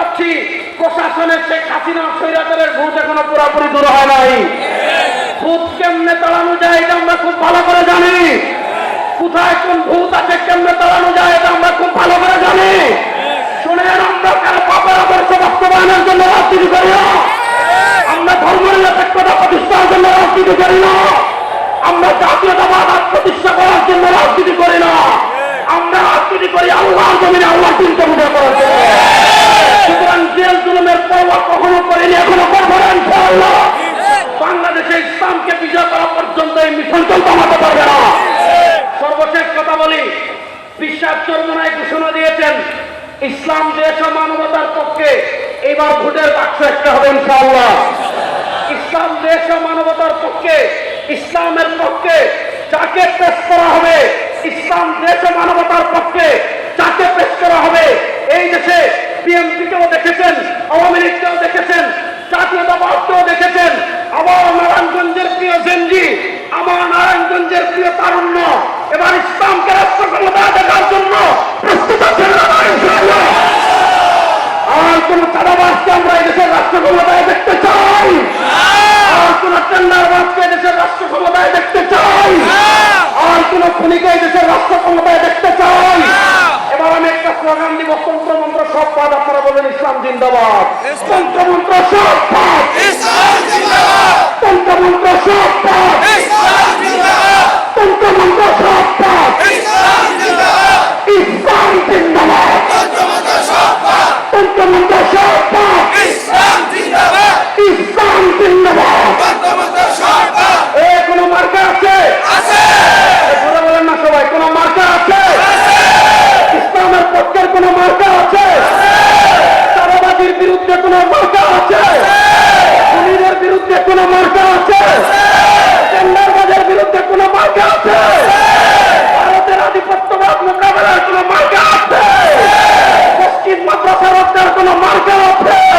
পাচ্ছি। প্রশাসনের শেখ হাসিনা সৈরাচারের ভূত এখনও পুরোপুরি দূর হয় নাই। ভূত কেমনে তাড়ানো যায় এটা আমরা খুব ভালো করে জানি। কোথায় কোন ভূত আছে, কেমনে তাড়ানো যায় এটা আমরা খুব ভালো করে জানি। বিশ্বাস চর্মনায় ঘোষণা দিয়েছেন, ইসলাম দেশ ও মানবতার পক্ষে, এবার ভোটের বাক্স একটা হবে ইনশাআল্লাহ। ইসলাম দেশ ও মানবতার পক্ষে, ইসলামের পক্ষে, যাকে পেশ করা হবে, ইসলাম দেশ মানবতার পক্ষে, যাকে পেশ করা হবে, এই দেশে বিএনপিকেও দেখেছেন, আওয়ামী লীগকেও দেখেছেন, জাতীয়তাবাদকেও দেখেছেন। আমার নারায়ণগঞ্জের প্রিয় জেনজি, আমার নারায়ণগঞ্জের প্রিয় তারুণ্য এবার ইসলামকে রাষ্ট্র ক্ষমতায় দেখার জন্য প্রস্তুত আছেন আর কোন চাঁদাবাসকে আমরা এদেশের রাষ্ট্র ক্ষমতায় দেখতে চাই। আর কোন টেন্ডারবাসকে এদেশের রাষ্ট্র ক্ষমতায় দেখতে চাই। আর কোন খুনিকে এদেশের রাষ্ট্র ক্ষমতায় দেখতে চাই। এবার আমি একটা স্লোগান দিব তন্ত্রমন্ত্র সব পাদ আপনারা বলেন ইসলাম জিন্দাবাদ। তন্ত্রমন্ত্র সব পাদ তন্ত্রমন্ত্র সব পাদ তন্ত্রমন্ত্র সব পাদ ইসলাম জিন্দাবাদ তন্ত্রমন্ত্র সব পাদ ইসলাম জিন্দাবাদ এ কোনো মার্কা আছে এ কথা বলেন না সবাই কোনো মার্কা আছে ইসলামের পক্ষের কোনো মার্কা আছে চারাবাজির বিরুদ্ধে কোনো মার্কা আছে বিরুদ্ধে কোনো মার্কা আছে? অফেরতদের কোন মার্কেট আছে